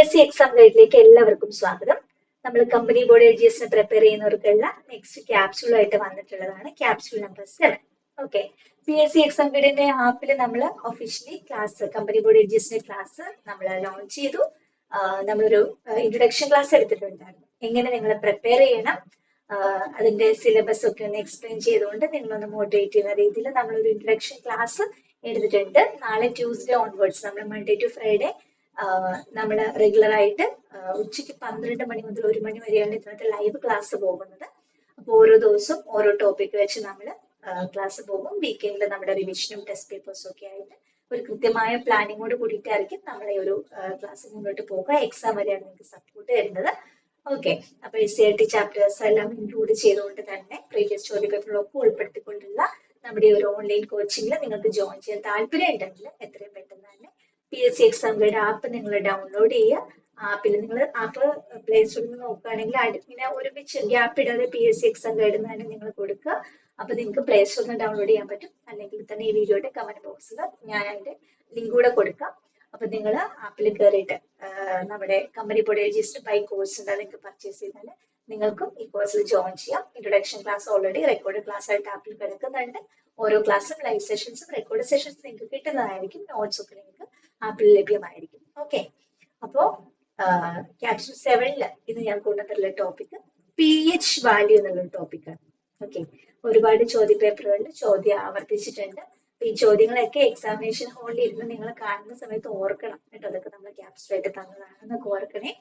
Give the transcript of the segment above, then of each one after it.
S C exam ഗൈഡിലേക്ക് എല്ലാവർക്കും സ്വാഗതം. നമ്മൾ കമ്പനി ബോർഡ് എൽ ജി എസിന് പ്രിപ്പയർ ചെയ്യുന്നവർക്കുള്ള നെക്സ്റ്റ് ക്യാപ്സ്യൂൾ ആയിട്ട് വന്നിട്ടുള്ളതാണ്. Capsule number seven okay P S C exam ഗൈഡിന്റെ ആപ്പിൽ നമ്മൾ officially class company board L G എസിന്റെ ക്ലാസ് നമ്മൾ ലോഞ്ച് ചെയ്തു നമ്മളൊരു ഇൻട്രൊഡക്ഷൻ ക്ലാസ് എടുത്തിട്ടുണ്ടായിരുന്നു. എങ്ങനെ നിങ്ങൾ പ്രിപ്പയർ ചെയ്യണം? അതിന്റെ സിലബസ് ഒക്കെ ഒന്ന് എക്സ്പ്ലെയിൻ ചെയ്തുകൊണ്ട് നിങ്ങളൊന്ന് മോട്ടിവേറ്റ് ചെയ്യുന്ന രീതിയിൽ നമ്മളൊരു ഇൻട്രൊഡക്ഷൻ ക്ലാസ് എടുത്തിട്ടുണ്ട്. നാളെ ട്യൂസ്ഡേ ഓൺവേർഡ്സ് നമ്മൾ മൺഡേ ടു ഫ്രൈഡേ നമ്മൾ റെഗുലർ ആയിട്ട് ഉച്ചയ്ക്ക് പന്ത്രണ്ട് മണി മുതൽ ഒരു മണി വരെയാണ് ഇതിനകത്ത് ലൈവ് ക്ലാസ് പോകുന്നത്. അപ്പോൾ ഓരോ ദിവസവും ഓരോ ടോപ്പിക് വെച്ച് നമ്മൾ ക്ലാസ് പോകും. വീക്കെൻഡിൽ നമ്മുടെ റിവിഷനും ടെസ്റ്റ് പേപ്പേഴ്സും ഒക്കെ ആയിട്ട് ഒരു കൃത്യമായ പ്ലാനിങ്ങോട് കൂടിയിട്ടായിരിക്കും നമ്മളെ ഒരു ക്ലാസ് മുന്നോട്ട് പോകുക. എക്സാം വരെയാണ് നിങ്ങൾക്ക് സപ്പോർട്ട് തരുന്നത്. ഓക്കെ അപ്പൊ S C R T chapters എല്ലാം ഇൻക്ലൂഡ് ചെയ്തുകൊണ്ട് തന്നെ പ്രീവിയസ് ചോദ്യപേപ്പറിലൊക്കെ ഉൾപ്പെടുത്തിക്കൊണ്ടുള്ള നമ്മുടെ ഈ ഒരു ഓൺലൈൻ കോച്ചിങ്ങിൽ നിങ്ങൾക്ക് ജോയിൻ ചെയ്യാൻ താല്പര്യം ഉണ്ടെങ്കിൽ എത്രയും പെട്ടെന്ന് തന്നെ P S C exam guide app നിങ്ങൾ ഡൗൺലോഡ് ചെയ്യുക. ആപ്പിൽ നിങ്ങൾ ആപ്പ് പ്ലേ സ്റ്റോറിൽ നോക്കുകയാണെങ്കിൽ ഇങ്ങനെ ഒരുമിച്ച് ഗ്യാപ്പ് ഇടാതെ P S C exam guide തന്നെ നിങ്ങൾ കൊടുക്കുക. അപ്പൊ നിങ്ങൾക്ക് പ്ലേ സ്റ്റോറിൽ ഡൗൺലോഡ് ചെയ്യാൻ പറ്റും. അല്ലെങ്കിൽ തന്നെ ഈ വീഡിയോയുടെ കമന്റ് ബോക്സിൽ ഞാൻ അതിന്റെ ലിങ്ക് കൂടെ കൊടുക്കാം. അപ്പൊ നിങ്ങൾ ആപ്പിൽ കയറിയിട്ട് നമ്മുടെ company body register by course ഉണ്ട് നിങ്ങൾക്ക് പർച്ചേസ് ചെയ്താൽ നിങ്ങൾക്കും ഈ കോഴ്സിൽ ജോയിൻ ചെയ്യാം. Introduction class already record class ആയിട്ട് ആപ്പിൽ കിടക്കുന്നുണ്ട്. ഓരോ ക്ലാസ്സും ലൈവ് സെഷൻസും റെക്കോർഡ് സെഷൻസും നിങ്ങൾക്ക് കിട്ടുന്നതായിരിക്കും. നോട്ട്സ് ഒക്കെ ആപ്പിൽ ലഭ്യമായിരിക്കും. ഓക്കെ അപ്പോ ക്യാപ്ഷൻ സെവനിൽ ഇന്ന് ഞാൻ കൊണ്ടുവന്നിട്ടുള്ള ടോപ്പിക് പി എച്ച് വാല്യൂ എന്നുള്ള ടോപ്പിക്കാണ് ഓക്കെ ഒരുപാട് ചോദ്യ പേപ്പറുകളിൽ ചോദ്യം ആവർത്തിച്ചിട്ടുണ്ട്. ഈ ചോദ്യങ്ങളൊക്കെ എക്സാമിനേഷൻ ഹോളിൽ ഇരുന്ന് നിങ്ങൾ കാണുന്ന സമയത്ത് ഓർക്കണം കേട്ടോ. അതൊക്കെ നമ്മൾ ക്യാപ്സ്റ്റായിട്ട് തന്നതാണെന്നൊക്കെ ഓർക്കണേ.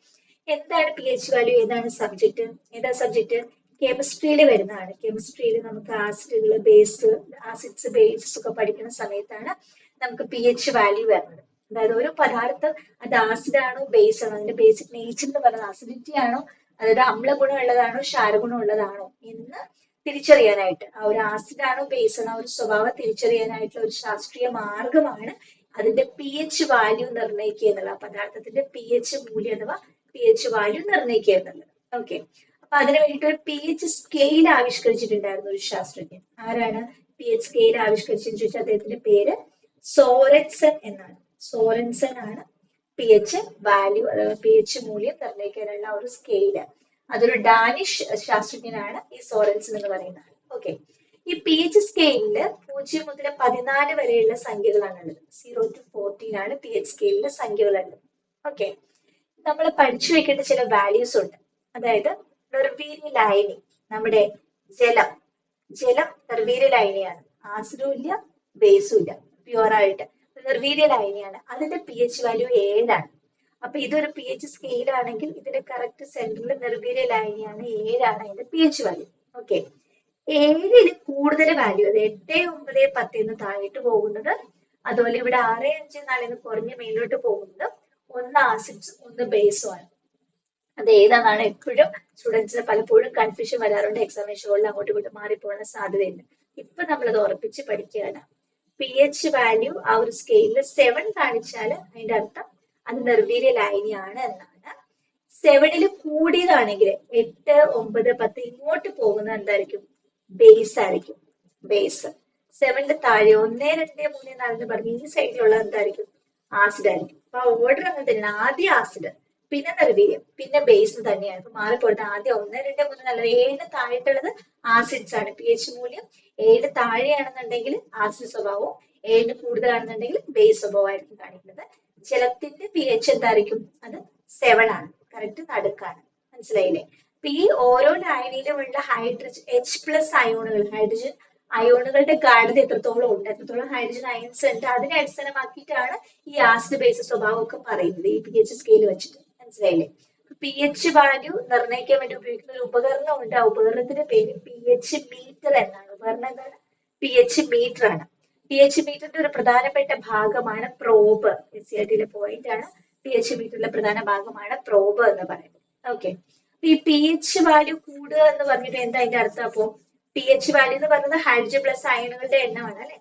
എന്താണ് പി എച്ച് വാല്യൂ ഏതാണ് സബ്ജക്ട് ഏതാ സബ്ജക്ട് കെമിസ്ട്രിയിൽ വരുന്നതാണ്. കെമിസ്ട്രിയിൽ നമുക്ക് ആസിഡുകൾ ബേസ് ആസിഡ്സ് ബേസസ് ഒക്കെ പഠിക്കുന്ന സമയത്താണ് നമുക്ക് പി എച്ച് വാല്യൂ വരുന്നത്. അതായത് ഒരു പദാർത്ഥം അത് ആസിഡ് ആണോ ബേസ് ആണോ? അതിന്റെ ബേസിക് നേച്ചർ എന്ന് പറയുന്നത് ആസിഡിറ്റി ആണോ? അതായത് അമ്ലഗുണം ഉള്ളതാണോ ക്ഷാരഗുണം ഉള്ളതാണോ എന്ന് തിരിച്ചറിയാനായിട്ട്. ആ ഒരു ആസിഡ് ആണോ? ബേസ് ആണോ ഒരു സ്വഭാവം തിരിച്ചറിയാനായിട്ടുള്ള ഒരു ശാസ്ത്രീയ മാർഗമാണ് അതിന്റെ പി എച്ച് വാല്യൂ നിർണയിക്കുക എന്നുള്ളത്. ആ പദാർത്ഥത്തിന്റെ പി എച്ച് മൂല്യം അഥവാ പി എച്ച് വാല്യൂ നിർണയിക്കുക എന്നുള്ളത്. ഓക്കെ അപ്പൊ അതിന് വേണ്ടിയിട്ട് ഒരു പി എച്ച് സ്കെയിൽ ആവിഷ്കരിച്ചിട്ടുണ്ടായിരുന്നു ഒരു ശാസ്ത്രജ്ഞൻ. ആരാണ്? പി എച്ച് സ്കെയിൽ ആവിഷ്കരിച്ചെന്ന് ചോദിച്ചാൽ അദ്ദേഹത്തിന്റെ പേര് സോറെക്സൺ എന്നാണ്. സോറൻസൺ ആണ് പി എച്ച് വാല്യൂ അതായത് പി എച്ച് മൂല്യം നിർണയിക്കാനുള്ള ഒരു സ്കെയിൽ അതൊരു ഡാനിഷ് ശാസ്ത്രജ്ഞനാണ് ഈ സോറൻസൺ എന്ന് പറയുന്നത്. ഓക്കെ ഈ പി എച്ച് സ്കെയിലിൽ പൂജ്യം മുതൽ പതിനാല് വരെയുള്ള സംഖ്യകളാണ് ഉള്ളത് സീറോ ടു ഫോർട്ടീൻ ആണ് പി എച്ച് സ്കെയിലിലെ സംഖ്യകളുള്ളത്. ഓക്കെ നമ്മൾ പഠിച്ചു വെക്കേണ്ട ചില വാല്യൂസ് ഉണ്ട്. അതായത് നിർവീര്യ ലായനി നമ്മുടെ ജലം. ജലം നിർവീര്യ ലായനിയാണ്. ആസിഡും ഇല്ല ബേസും ഇല്ല പ്യുവർ ആയിട്ട്. നിർവീര്യ ലായനിയാണ് അതിന്റെ പി എച്ച് വാല്യൂ ഏഴാണ്. അപ്പൊ ഇതൊരു പി എച്ച് സ്കെയിൽ ആണെങ്കിൽ ഇതിന്റെ കറക്റ്റ് സെന്ററിൽ നിർവീര്യ ലായനിയാണ് ഏഴാണ് അതിന്റെ പി എച്ച് വാല്യൂ ഓക്കെ ഏഴിൽ കൂടുതൽ വാല്യൂ അത് എട്ട് ഒമ്പത് പത്ത് എന്ന് താഴോട്ട് പോകുന്നത് അതുപോലെ ഇവിടെ ആറ് അഞ്ച് നാലിന്ന് കുറഞ്ഞ് മേലോട്ട് പോകുന്നത് ഒന്ന് ആസിഡ്സ് ഒന്ന് ബേസും ആണ്. അത് ഏതാണെന്നാണ് എപ്പോഴും സ്റ്റുഡൻസിന് പലപ്പോഴും കൺഫ്യൂഷൻ വരാറുണ്ട്. എക്സാമിനേഷൻ ഹോളിൽ അങ്ങോട്ടും ഇങ്ങോട്ടും മാറിപ്പോകാൻ സാധ്യതയുണ്ട്. ഇപ്പൊ നമ്മളത് ഉറപ്പിച്ച് പഠിക്കുകയാണ്. പി എച്ച് വാല്യൂ ആ ഒരു സ്കെയിലിൽ സെവൻ കാണിച്ചാൽ അതിന്റെ അർത്ഥം അത് നിർവീര്യ ലായനിയാണ് എന്നാണ് സെവനിൽ കൂടിയതാണെങ്കിൽ എട്ട് ഒമ്പത് പത്ത് ഇങ്ങോട്ട് പോകുന്നത് എന്തായിരിക്കും? ബേസ് ആയിരിക്കും. ബേസ് സെവന്റെ താഴെ ഒന്ന് രണ്ട് മൂന്ന് നാല് എന്ന് പറഞ്ഞ് ഈ സൈഡിലുള്ള എന്തായിരിക്കും? ആസിഡ് ആയിരിക്കും. അപ്പൊ ഓർഡർ അങ്ങനെ തന്നെ ആദ്യ ആസിഡ് പിന്നെ നിർവീര്യം പിന്നെ ബേസ് തന്നെയാണ്. ഇപ്പൊ മാറിപ്പോയിട്ട് ആദ്യം ഒന്ന് രണ്ട് മൂന്ന് നാല് ഏഴിന് താഴെയുള്ളത് ആസിഡ്സ് ആണ്. പി എച്ച് മൂല്യം ഏഴ് താഴെയാണെന്നുണ്ടെങ്കിൽ ആസിഡ് സ്വഭാവവും ഏഴിന് കൂടുതലാണെന്നുണ്ടെങ്കിൽ ബേസ് സ്വഭാവമായിരിക്കും കാണിക്കുന്നത്. ജലത്തിന്റെ പി എച്ച് എന്തായിരിക്കും? അത് സെവൻ ആണ്. കറക്റ്റ് നടുക്കാണ്. മനസ്സിലായില്ലേ? പി ഈ ഓരോ ലായനിയിലുമുള്ള ഹൈഡ്രജൻ എച്ച് പ്ലസ് അയോണുകൾ ഹൈഡ്രജൻ അയോണുകളുടെ ഗാഠത എത്രത്തോളം ഉണ്ട്? എത്രത്തോളം ഹൈഡ്രജൻ അയൻസ് ഉണ്ട്? അതിനെ അടിസ്ഥാനമാക്കിയിട്ടാണ് ഈ ആസിഡ് ബേസ് സ്വഭാവമൊക്കെ പറയുന്നത്. ഈ പി എച്ച് സ്കെയിൽ വെച്ചിട്ട്. മനസ്സിലായില്ലേ? പി എച്ച് വാല്യൂ നിർണയിക്കാൻ വേണ്ടി ഉപയോഗിക്കുന്ന ഒരു ഉപകരണം ഉണ്ട് ആ ഉപകരണത്തിന്റെ പേര് പി എച്ച് മീറ്റർ എന്നാണ്. ഉപകരണം എന്താണ്? പി എച്ച് മീറ്റർ ആണ്. പി എച്ച് മീറ്ററിന്റെ ഒരു പ്രധാനപ്പെട്ട ഭാഗമാണ് പ്രോബ് എസ് സി ആർ ടിയിലെ പോയിന്റ് ആണ്. പി എച്ച് മീറ്ററിലെ പ്രധാന ഭാഗമാണ് പ്രോബ് എന്ന് പറയുന്നത്. ഓക്കെ ഈ പി എച്ച് വാല്യൂ കൂടുക എന്ന് പറഞ്ഞിട്ട് എന്താ അതിന്റെ അർത്ഥം? അപ്പോ പി എച്ച് വാല്യൂ എന്ന് പറയുന്നത് ഹൈഡ്രജൻ പ്ലസ് അയണുകളുടെ എണ്ണമാണ് അല്ലെ?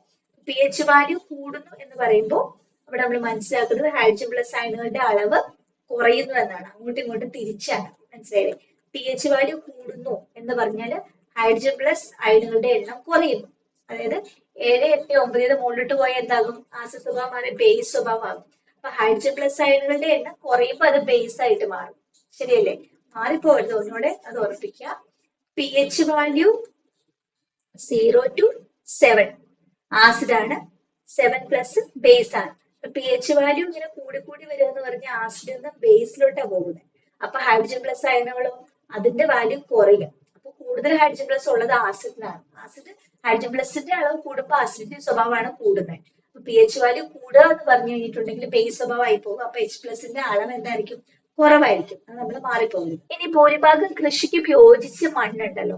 പി എച്ച് വാല്യൂ കൂടുന്നു എന്ന് പറയുമ്പോൾ അവിടെ നമ്മൾ മനസ്സിലാക്കുന്നത് ഹൈഡ്രജൻ പ്ലസ് അയണുകളുടെ അളവ് കുറയുന്നു എന്നാണ്. അങ്ങോട്ടും ഇങ്ങോട്ടും തിരിച്ചാണ്. മനസ്സിലായില്ലേ? പി എച്ച് വാല്യൂ കൂടുന്നു എന്ന് പറഞ്ഞാൽ ഹൈഡ്രജൻ പ്ലസ് അയണുകളുടെ എണ്ണം കുറയുന്നു. അതായത് ഏഴ് എട്ട് ഒമ്പതിന് മുകളിലോട്ട് പോയാൽ എന്താകും? ആസ സ്വഭാവം ബേസ് സ്വഭാവമാകും. അപ്പൊ ഹൈഡ്രജൻ പ്ലസ് അയണുകളുടെ എണ്ണം കുറയുമ്പോൾ അത് ബേസ് ആയിട്ട് മാറും. ശരിയല്ലേ? മാറിപ്പോകരുത്. ഒന്നുകൂടെ അത് ഉറപ്പിക്കുക P H value zero to seven acid ആണ്. സെവൻ പ്ലസ് ബേസ് ആണ്. പി എച്ച് വാല്യൂ ഇങ്ങനെ കൂടി കൂടി വരിക എന്ന് പറഞ്ഞ ആസിഡിൽ നിന്ന് ബേസിലോട്ടാണ് പോകുന്നത് അപ്പൊ ഹൈഡ്രജൻ പ്ലസ് അയനുകളും അതിന്റെ വാല്യൂ കുറയും. അപ്പൊ കൂടുതൽ ഹൈഡ്രജൻ പ്ലസ് ഉള്ളത് ആസിഡിനാണ് ആസിഡ് ഹൈഡ്രജൻ പ്ലസിന്റെ അളവ് കൂടുമ്പോൾ ആസിഡിന്റെ സ്വഭാവമാണ് കൂടുന്നത് പി എച്ച് വാല്യൂ കൂടുക എന്ന് പറഞ്ഞു കഴിഞ്ഞിട്ടുണ്ടെങ്കിൽ ബേസ് സ്വഭാവമായി പോകും. അപ്പൊ എച്ച് പ്ലസിന്റെ അളവ് എന്തായിരിക്കും? കുറവായിരിക്കും. അത് നമ്മൾ മാറിപ്പോകും ഇനി ഭൂരിഭാഗം കൃഷിക്ക് യോജിച്ച മണ്ണുണ്ടല്ലോ.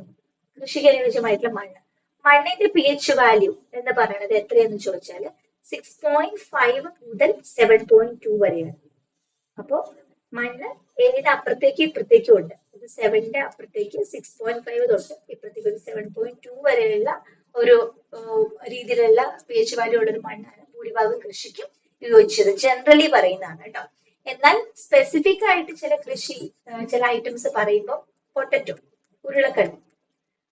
കൃഷിക്ക് അനുയോജ്യമായിട്ടുള്ള മണ്ണ്. മണ്ണിന്റെ പി എച്ച് വാല്യൂ എന്ന് പറയുന്നത് എത്രയെന്ന് ചോദിച്ചാൽ സിക്സ് പോയിന്റ് ഫൈവ് മുതൽ സെവൻ പോയിന്റ് ടു വരെയാണ്. അപ്പോ മണ്ണ് ഏഴിന് അപ്പുറത്തേക്ക് ഇപ്പുറത്തേക്കും ഉണ്ട്. ഇത് സെവന്റെ അപ്പുറത്തേക്ക് സിക്സ് പോയിന്റ് ഫൈവ് തൊട്ട് ഇപ്പുറത്തേക്ക് ഒരു സെവൻ പോയിന്റ് ടു വരെയുള്ള ഒരു രീതിയിലുള്ള പി വാല്യൂ ഉള്ള ഒരു മണ്ണാണ് ഭൂരിഭാഗം കൃഷിക്കും യോജിച്ചത്. ജനറലി പറയുന്നതാണ് കേട്ടോ. എന്നാൽ സ്പെസിഫിക് ആയിട്ട് ചില കൃഷി ചില ഐറ്റംസ് പറയുമ്പോൾ പൊട്ടറ്റോ ഉരുളക്കിഴങ്ങ്.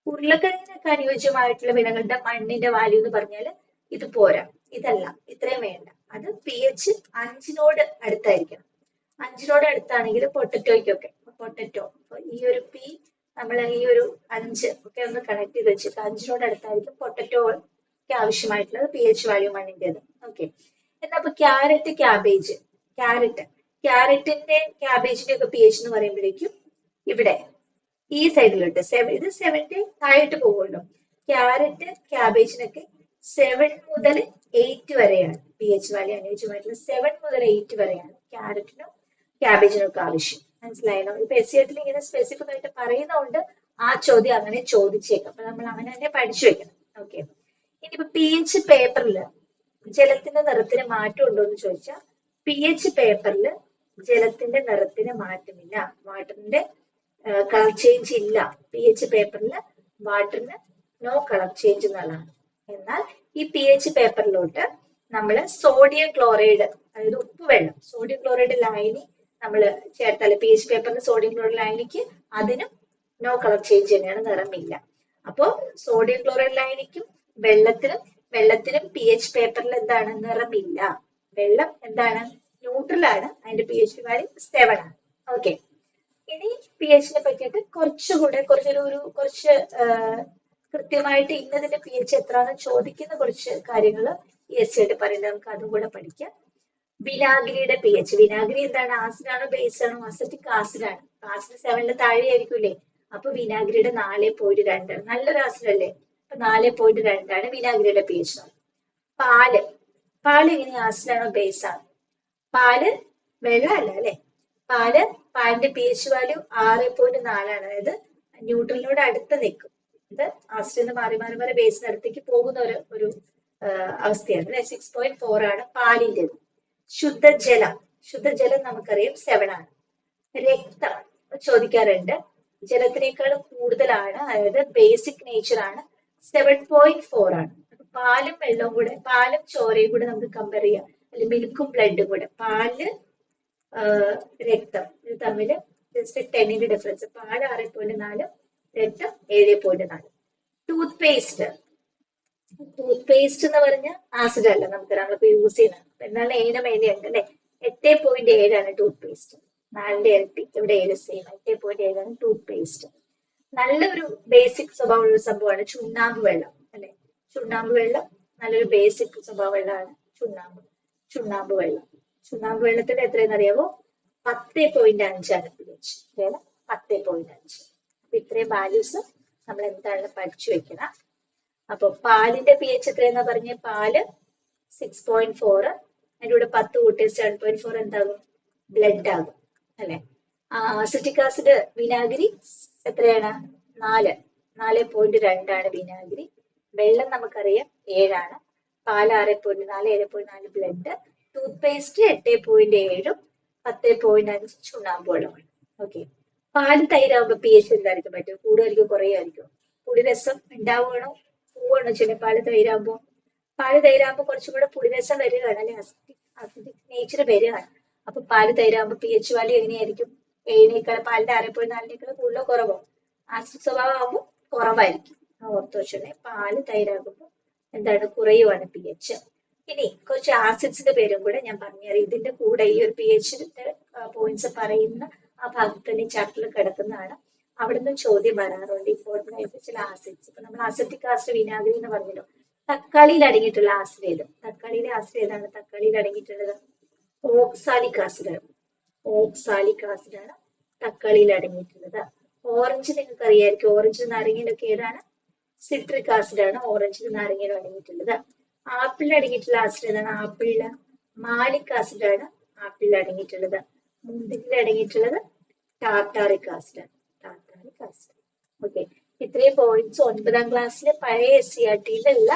ഉരുളക്കിഴങ്ങിനൊക്കെ അനുയോജ്യമായിട്ടുള്ള വിളകളുടെ മണ്ണിന്റെ വാല്യൂ എന്ന് പറഞ്ഞാൽ ഇത് പോരാ. ഇതല്ല ഇത്രയും വേണ്ട. അത് പി എച്ച് അഞ്ചിനോട് അടുത്തായിരിക്കണം. അഞ്ചിനോട് അടുത്താണെങ്കിൽ പൊട്ടറ്റോയ്ക്കൊക്കെ. പൊട്ടറ്റോ. അപ്പൊ ഈ ഒരു പി നമ്മൾ ഈ ഒരു അഞ്ച് ഒക്കെ ഒന്ന് കണക്ട് ചെയ്ത് വെച്ചിട്ട് അഞ്ചിനോട് അടുത്തായിരിക്കും പൊട്ടറ്റോ ഒക്കെ ആവശ്യമായിട്ടുള്ളത് പി എച്ച് വാല്യൂ മണ്ണിന്റെത് ഓക്കെ എന്നാ അപ്പൊ ക്യാരറ്റ് ക്യാബേജ് ക്യാരറ്റ് ക്യാരറ്റിന്റെ ക്യാബേജിന്റെ ഒക്കെ പി എച്ച് എന്ന് പറയുമ്പോഴേക്കും ഇവിടെ ഈ സൈഡിലോട്ട് സെവൻ ഇത് സെവന്റെ താഴോട്ട് പോകുമല്ലോ. ക്യാരറ്റ് ക്യാബേജിനൊക്കെ സെവൻ മുതൽ എയ്റ്റ് വരെയാണ്. പി എച്ച് വാല്യൂ അനുയോജ്യമായിട്ടുള്ള സെവൻ മുതൽ എയ്റ്റ് വരെയാണ് ക്യാരറ്റിനും ക്യാബേജിനും ഒക്കെ ആവശ്യം. മനസ്സിലായല്ലോ? ഇപ്പൊ എസ് സി ഇങ്ങനെ സ്പെസിഫിക് ആയിട്ട് പറയുന്നതുകൊണ്ട് ആ ചോദ്യം അങ്ങനെ ചോദിച്ചേക്കും. അപ്പൊ നമ്മൾ അങ്ങനെ തന്നെ പഠിച്ചു വെക്കണം. ഓക്കെ ഇനിയിപ്പോ പി എച്ച് പേപ്പറിൽ ജലത്തിന്റെ നിറത്തിന് മാറ്റം ഉണ്ടോ എന്ന് ചോദിച്ചാൽ പി എച്ച് പേപ്പറിൽ ജലത്തിന്റെ നിറത്തിന് മാറ്റമില്ല. വാട്ടറിന്റെ കളർ ചേഞ്ച് ഇല്ല. പി എച്ച് പേപ്പറിൽ വാട്ടറിന് നോ കളർ ചേഞ്ച് എന്നുള്ളതാണ് എന്നാൽ ഈ പി എച്ച് പേപ്പറിലോട്ട് നമ്മൾ സോഡിയം ക്ലോറൈഡ് അതായത് ഉപ്പ് വെള്ളം സോഡിയം ക്ലോറൈഡ് ലായനി നമ്മൾ ചേർത്താൽ പി എച്ച് പേപ്പറിന് സോഡിയം ക്ലോറൈഡ് ലായനിക്ക് അതിനും നോ കളർ ചേഞ്ച് തന്നെയാണ് നിറമില്ല അപ്പോൾ സോഡിയം ക്ലോറൈഡ് ലൈനിക്കും വെള്ളത്തിനും വെള്ളത്തിനും പി എച്ച് പേപ്പറിൽ എന്താണ് നിറമില്ല വെള്ളം എന്താണ്? ന്യൂട്രൽ ആണ്. അതിന്റെ പി എച്ച് വാല്യൂ സെവൻ ആണ്. ഓക്കെ ഇനി പി എച്ചിനെ പറ്റിയിട്ട് കുറച്ചുകൂടെ കുറച്ചൊരു ഒരു കുറച്ച് കൃത്യമായിട്ട് ഇന്നതിന്റെ പി എച്ച് എത്രയാണെന്ന് ചോദിക്കുന്ന കുറച്ച് കാര്യങ്ങൾ എസ് ആയിട്ട് പറയുന്നത് നമുക്ക് അതും കൂടെ പഠിക്കാം. വിനാഗിരിയുടെ പി എച്ച് വിനാഗിരി എന്താണ്? ആസിഡാണോ ബേസ് ആണോ? അസറ്റിക് ആസിഡാണ് ആസിഡ് സെവനിലെ താഴെ ആയിരിക്കൂലേ അപ്പൊ വിനാഗിരിയുടെ നാല് പോയിന്റ് രണ്ട്. നല്ലൊരു ആസിഡ് അല്ലേ? അപ്പൊ നാല് പോയിന്റ് രണ്ടാണ് വിനാഗിരിയുടെ പി എച്ച് പാൽ പാൽ ഇനി ആസിഡാണോ ബേസ് ആണ്? പാൽ വെള്ളമല്ല അല്ലെ? പാൽ പാലിന്റെ പി എച്ച് വാല്യൂ ആറ് പോയിന്റ് നാലാണ് അതായത് ന്യൂട്രലിനോട് അടുത്ത് നിൽക്കും. ഇത് ആസ്റ്റിൽ നിന്ന് മാറി മാറി മാറി ബേസിനടുത്തേക്ക് പോകുന്ന ഒരു ഒരു അവസ്ഥയാണ്. സിക്സ് പോയിന്റ് ഫോർ ആണ് പാലിന്റെത് ശുദ്ധജലം. ശുദ്ധജലം നമുക്കറിയാം സെവൻ ആണ്. രക്തം ചോദിക്കാറുണ്ട്. ജലത്തിനേക്കാൾ കൂടുതലാണ് അതായത് ബേസിക് നേച്ചർ ആണ് സെവൻ പോയിന്റ് ഫോർ ആണ്. പാലും വെള്ളവും കൂടെ പാലും ചോരയും കൂടെ നമുക്ക് കമ്പയർ ചെയ്യാം. അല്ലെങ്കിൽ മിൽക്കും ബ്ലഡും കൂടെ. പാൽ രക്തം. ഇത് തമ്മിൽ ജസ്റ്റ് ടെന്നിന്റെ ഡിഫറൻസ് പാൽ ആറ് പോയിന്റ് നാല് രക്തം ഏഴ് പോയിന്റ് നാല്. ടൂത്ത് പേസ്റ്റ് ടൂത്ത് പേസ്റ്റ് എന്ന് പറഞ്ഞ ആസിഡ് അല്ല നമുക്ക് നമ്മളിപ്പോ യൂസ് ചെയ്യുന്നത്. എന്നാലും ഏഴ് മേനയുണ്ട് അല്ലെ? എട്ട് പോയിന്റ് ഏഴാണ് ടൂത്ത് പേസ്റ്റ് നാലിന്റെ ഇരട്ടി ഇവിടെ ഏഴ് സെയിം എട്ട് പോയിന്റ് ഏഴാണ് ടൂത്ത് പേസ്റ്റ് നല്ലൊരു ബേസിക് സ്വഭാവമുള്ള സംഭവമാണ് ചുണ്ണാമ്പ് വെള്ളം അല്ലെ? ചുണ്ണാമ്പ് വെള്ളം നല്ലൊരു ബേസിക് സ്വഭാവ വെള്ളമാണ് ചുണ്ണാമ്പ്. ചുണ്ണാമ്പ് വെള്ളം. ചുണ്ണാമ്പ് വെള്ളത്തിന്റെ എത്രയെന്ന് അറിയാമോ പത്ത് പോയിന്റ് അഞ്ചാണ് പി എച്ച് പത്ത് പോയിന്റ് അഞ്ച്. അപ്പൊ ഇത്രയും വാല്യൂസ് നമ്മൾ എന്താണ് പഠിച്ചു വെക്കണം. അപ്പൊ പാലിന്റെ പി എച്ച് എത്രയെന്ന് പറഞ്ഞ? പാൽ സിക്സ് പോയിന്റ് ഫോർ അതിന്റെ കൂടെ പത്ത് കൂട്ടി സെവൻ പോയിന്റ് ഫോർ എന്താകും? ബ്ലഡ് ആകും അല്ലെ? സിറ്റിക് ആസിഡ് വിനാഗിരി എത്രയാണ്? നാല്. നാല് പോയിന്റ് രണ്ടാണ് വിനാഗിരി. വെള്ളം നമുക്കറിയാം ഏഴാണ്. പാൽ ആറ് പോയിന്റ് നാല് ഏഴ് പോയിന്റ് നാല് ബ്ലഡ് ടൂത്ത് പേസ്റ്റ് എട്ട് പോയിന്റ് ഏഴും പത്ത് പോയിന്റ് അഞ്ച് ചുണ്ണാമ്പ് ഓക്കെ പാൽ തൈരാകുമ്പോ പി എച്ച് എന്തായിരിക്കും പറ്റും കൂടുതലായിരിക്കും കുറയായിരിക്കും പുളിരസം ഉണ്ടാവുകയാണോ? പോവുകയാണോ? ചെയ്യുന്നത് പാൽ തൈരാകുമ്പോ പാൽ തൈരാകുമ്പോ കുറച്ചും കൂടെ പുളിരസം വരികയാണ് അല്ലെ? അസിഡിക് അസിഡിക് നേച്ചർ വരികയാണ്. അപ്പൊ പാൽ തൈരാകുമ്പോ പി എച്ച് വാല്യൂ എങ്ങനെയായിരിക്കും? ഏഴിനേക്കാൾ പാലിന്റെ അര പോയിന്റ് നാലിനേക്കാൾ കൂടുതലോ കുറവോ? ആസിഡ് സ്വഭാവം ആകുമ്പോൾ കുറവായിരിക്കും ഓർത്തു വെച്ചോണേ. പാൽ തൈരാകുമ്പോൾ എന്താണ്? കുറയുവാണ് പി എച്ച് ഇനി കുറച്ച് ആസിഡ്സിന്റെ പേരും കൂടെ ഞാൻ പറഞ്ഞുതരാം. ഇതിന്റെ കൂടെ ഈ ഒരു പി എച്ചിന്റെ പോയിന്റ്സ് പറയുന്ന ആ ഭാഗത്ത് തന്നെ ചാപ്റ്ററിൽ കിടക്കുന്നതാണ്. അവിടുന്ന് ചോദ്യം വരാറുണ്ട്. ഇമ്പോർട്ടന്റ് ആയിട്ട് ചില ആസിഡ്സ് ഇപ്പൊ നമ്മൾ അസറ്റിക് ആസിഡ് വിനാഗിരി എന്ന് പറഞ്ഞല്ലോ. തക്കാളിയിൽ അടങ്ങിയിട്ടുള്ള ആസിഡ് ഏത് തക്കാളിയിലെ ആസിഡ് ഏതാണ്? തക്കാളിയിൽ അടങ്ങിയിട്ടുള്ളത് ഓക്സാലിക് ആസിഡ് ഓക്സാലിക് ആസിഡ് ആണ് തക്കാളിയിൽ അടങ്ങിയിട്ടുള്ളത്. ഓറഞ്ച് നിങ്ങൾക്ക് അറിയായിരിക്കും ഓറഞ്ച് നാരങ്ങയിലൊക്കെ ഏതാണ്? സിട്രിക് ആസിഡ് ആണ് ഓറഞ്ചിൽ നാരങ്ങയിലും അടങ്ങിയിട്ടുള്ളത്. ആപ്പിളിൽ അടങ്ങിയിട്ടുള്ള ആസിഡ് ഏതാണ്? ആപ്പിളിൽ മാലിക് ആസിഡ് ആണ് ആപ്പിളിൽ അടങ്ങിയിട്ടുള്ളത്. മുന്തിരിയിൽ അടങ്ങിയിട്ടുള്ളത് ടാർട്ടാറിക് ആണ് ടാർട്ടാറിക് ആസിഡ് ഓക്കെ ഇത്രയും പോയിന്റ്സ് ഒൻപതാം ക്ലാസ്സിൽ പഴയ എസ് സി ആർ ടിയിലുള്ള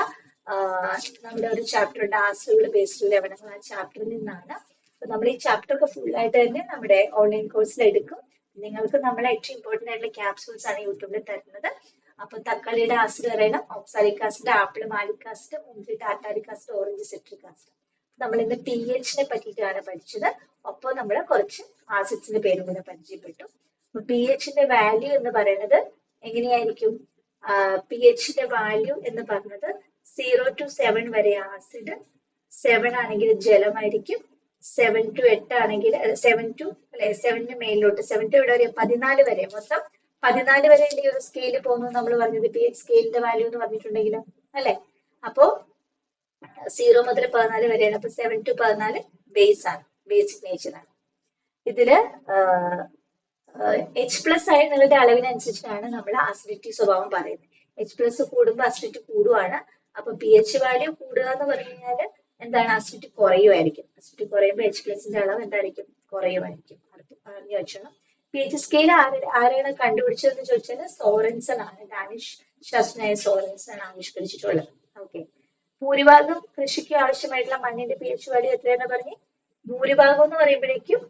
നമ്മുടെ ഒരു ചാപ്റ്റർ ഉണ്ട് ആസിഡുകൾ ബേസ്ഡ് ലവണങ്ങൾ ആ ചാപ്റ്ററിൽ നിന്നാണ്. അപ്പൊ നമ്മൾ ഈ ചാപ്റ്റർ ഒക്കെ ഫുൾ ആയിട്ട് തന്നെ നമ്മുടെ ഓൺലൈൻ കോഴ്സിൽ എടുക്കും. നിങ്ങൾക്ക് നമ്മൾ ഏറ്റവും ഇമ്പോർട്ടന്റ് ആയിട്ടുള്ള ക്യാപ്സൂൾസ് ആണ് യൂട്യൂബിൽ തരുന്നത്. അപ്പൊ തക്കാളിയുടെ ആസിഡ് അറിയണം oxalic acid apple malic acid മുന്തിരി tartaric acid orange citric acid നമ്മൾ ഇന്ന് പി എച്ചിനെ പറ്റിയിട്ടാണ് പഠിച്ചത്. ഒപ്പം നമ്മൾ കുറച്ച് ആസിഡ്സിന്റെ പേരും കൂടെ പരിചയപ്പെട്ടു. പി എച്ചിന്റെ വാല്യൂ എന്ന് പറയുന്നത് എങ്ങനെയായിരിക്കും? പി എച്ചിന്റെ വാല്യൂ എന്ന് പറഞ്ഞത് സീറോ ടു സെവൻ വരെ ആസിഡ് സെവൻ ആണെങ്കിൽ ജലമായിരിക്കും സെവൻ ടു എട്ട് ആണെങ്കിൽ സെവൻ ടു അല്ലെ സെവന് മേലിലോട്ട് സെവൻ ടു എവിടെ വരെ പതിനാല് വരെ. മൊത്തം പതിനാല് വരെ ഈ ഒരു സ്കെയിൽ പോകുന്നു നമ്മൾ പറഞ്ഞത് പി എച്ച് സ്കെയിലിന്റെ വാല്യൂ എന്ന് പറഞ്ഞിട്ടുണ്ടെങ്കിലും അല്ലെ? അപ്പോ സീറോ മുതൽ പതിനാല് വരെയാണ്. അപ്പൊ സെവൻ ടു പതിനാല് ബേസ് ആണ്. ബേസിക് ആണ്. ഇതിൽ എച്ച് പ്ലസ് ആയ നിങ്ങളുടെ അളവിനനുസരിച്ചാണ് നമ്മൾ ആസിഡിറ്റി സ്വഭാവം പറയുന്നത്. എച്ച് പ്ലസ് കൂടുമ്പോൾ ആസിഡിറ്റി കൂടുവാണ്. അപ്പൊ പി എച്ച് വാല്യൂ കൂടുക എന്ന് പറഞ്ഞു കഴിഞ്ഞാൽ എന്താണ്? അസിഡിറ്റി കുറയുമായിരിക്കും. അസിഡിറ്റി കുറയുമ്പോൾ എച്ച് പ്ലസിന്റെ അളവ് എന്തായിരിക്കും? കുറയുമായിരിക്കും. അറിഞ്ഞു വെച്ചോണം. പി എച്ച് സ്കെയിൽ ആരാണ് കണ്ടുപിടിച്ചതെന്ന് ചോദിച്ചാൽ സോറൻസൺ ആണ്. ഡാനിഷ് ശാസ്ത്രനായ സോറൻസൺ ആവിഷ്കരിച്ചിട്ടുള്ളത്. ഓക്കെ ഭൂരിഭാഗം കൃഷിക്ക് ആവശ്യമായിട്ടുള്ള മണ്ണിന്റെ പി എച്ച് വാല്യൂ എത്രയാണെന്ന് പറഞ്ഞ് ഭൂരിഭാഗം എന്ന് പറയുമ്പോഴേക്കും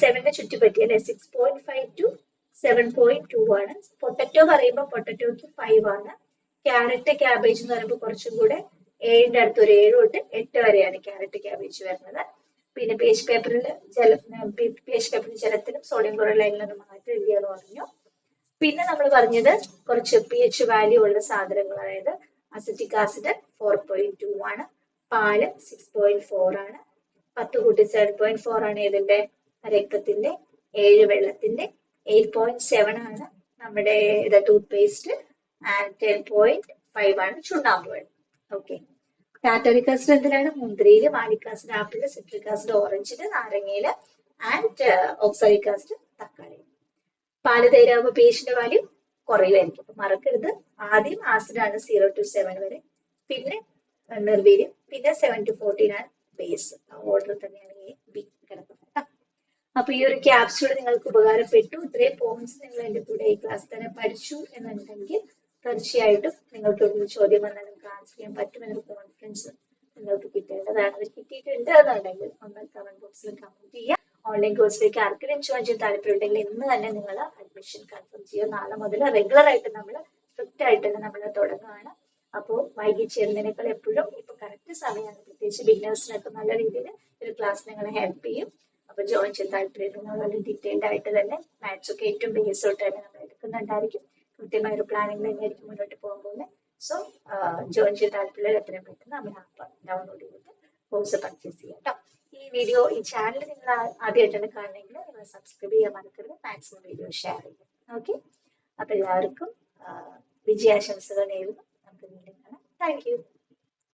സെവന്റെ ചുറ്റിപ്പറ്റി അല്ലെ? Six point five to seven point two ആണ്. പൊട്ടറ്റോ പറയുമ്പോൾ പൊട്ടറ്റോക്ക് ഫൈവ് ആണ്. ക്യാരറ്റ് ക്യാബേജ് എന്ന് പറയുമ്പോൾ കുറച്ചും കൂടെ ഏഴിന്റെ അടുത്ത് ഒരു ഏഴ് തൊട്ട് എട്ട് വരെയാണ് ക്യാരറ്റ് ക്യാബേജ് വരുന്നത്. പിന്നെ പേജ് പേപ്പറിൽ ജല പേജ് പേപ്പറിൽ ജലത്തിനും സോഡിയം ക്ലോറൈഡിലും മാറ്റം ഇല്ലയെന്ന് പറഞ്ഞു. പിന്നെ നമ്മൾ പറഞ്ഞത് കുറച്ച് പി എച്ച് വാല്യൂ ഉള്ള സാധനങ്ങൾ. അതായത് acetic acid four point two ആണ്. പാൽ സിക്സ് പോയിന്റ് ഫോർ ആണ്. പത്ത് കൂട്ടി സെവൻ പോയിന്റ് ഫോർ ആണ് ഇതിന്റെ രക്തത്തിന്റെ ഏഴ് വെള്ളത്തിന്റെ എയ്റ്റ് പോയിന്റ് സെവൻ ആണ് നമ്മുടെ ഇത് toothpaste and ten point five ആണ് ചുണ്ണാമ്പ് വെള്ളം ഓക്കെ ടാറ്റോറിക് ആസിഡ് എന്തിനാണ് മുന്തിരിയിൽ malic acid apple citric acid ഓറഞ്ചിൽ നാരങ്ങയിൽ ആൻഡ് ഓക്സാലിക് ആസിഡ് തക്കാളി പാൽ തൈരാകുമ്പോൾ പേഷ്യന്റെ വാല്യൂ കുറയുമായിരിക്കും അപ്പൊ മറക്കരുത്. ആദ്യം ആസിഡ് ആണ് സീറോ ടു സെവൻ വരെ. പിന്നെ നിർവീര്യം. പിന്നെ സെവൻ ടു ഫോർട്ടീൻ ആണ് ബേസ് ഓർഡർ തന്നെയാണ് ഈ ബി കിടക്കുന്നത് അപ്പൊ ഈ ഒരു ക്യാപ്സ്യൂൾ നിങ്ങൾക്ക് ഉപകാരപ്പെട്ടു. ഇത്രയും പോയിന്റ്സ് നിങ്ങൾ എന്റെ കൂടെ ഈ ക്ലാസ് തന്നെ പഠിച്ചു എന്നുണ്ടെങ്കിൽ തീർച്ചയായിട്ടും നിങ്ങൾക്ക് ഒരു ചോദ്യം വന്നാൽ നിങ്ങൾക്ക് ആൻസർ ചെയ്യാൻ പറ്റുമെന്നൊരു കോൺഫിഡൻസ് നിങ്ങൾക്ക് കിട്ടേണ്ടതാണ്. കിട്ടിയിട്ടുണ്ട് എന്നുണ്ടെങ്കിൽ ഒന്ന് കമന്റ് ബോക്സിൽ കമന്റ് ചെയ്യുക ഓൺലൈൻ കോഴ്സിലേക്ക് ആർക്കും ജോയിൻ ചെയ്യാൻ താല്പര്യമുണ്ടെങ്കിൽ ഇന്ന് തന്നെ നിങ്ങൾ അഡ്മിഷൻ കൺഫേം ചെയ്യുക. നാളെ മുതൽ റെഗുലർ ആയിട്ട് നമ്മൾ സ്ട്രിക്റ്റ് ആയിട്ട് തന്നെ നമ്മൾ തുടങ്ങുകയാണ് അപ്പോൾ വൈകി ചേരുന്നതിനേക്കാൾ എപ്പോഴും ഇപ്പൊ കറക്റ്റ് സമയമാണ്. പ്രത്യേകിച്ച് ബിഗിനേഴ്സിനൊക്കെ നല്ല രീതിയിൽ ഒരു ക്ലാസ് നിങ്ങളെ ഹെൽപ്പ് ചെയ്യും. അപ്പൊ ജോയിൻ ചെയ്യാൻ താല്പര്യം വളരെ ഡീറ്റെയിൽഡ് ആയിട്ട് തന്നെ മാത്സ് ഒക്കെ ഏറ്റവും ബേസ് തൊട്ട് തന്നെ നമ്മൾ എടുക്കുന്നുണ്ടായിരിക്കും. കൃത്യമായ ഒരു പ്ലാനിങ് തന്നെയായിരിക്കും മുന്നോട്ട് പോകാൻ പോകുന്നത്. സോ ജോയിൻ ചെയ്യാൻ താല്പര്യം എത്രയും പെട്ടെന്ന് നമ്മൾ ആപ്പ് ഡൗൺലോഡ് ചെയ്തിട്ട് കോഴ്സ് പർച്ചേസ് ചെയ്യാം കേട്ടോ ഈ വീഡിയോ ഈ ചാനൽ നിങ്ങൾ ആദ്യമായിട്ടാണ് കാണുന്നെങ്കിൽ നിങ്ങൾ സബ്സ്ക്രൈബ് ചെയ്യാൻ മറക്കരുത്. മാക്സിമം വീഡിയോ ഷെയർ ചെയ്യുക ഓക്കെ അപ്പൊ എല്ലാവർക്കും വിജയാശംസകൾ നേരുന്നു. നമുക്ക് വീണ്ടും കാണാം. Thank you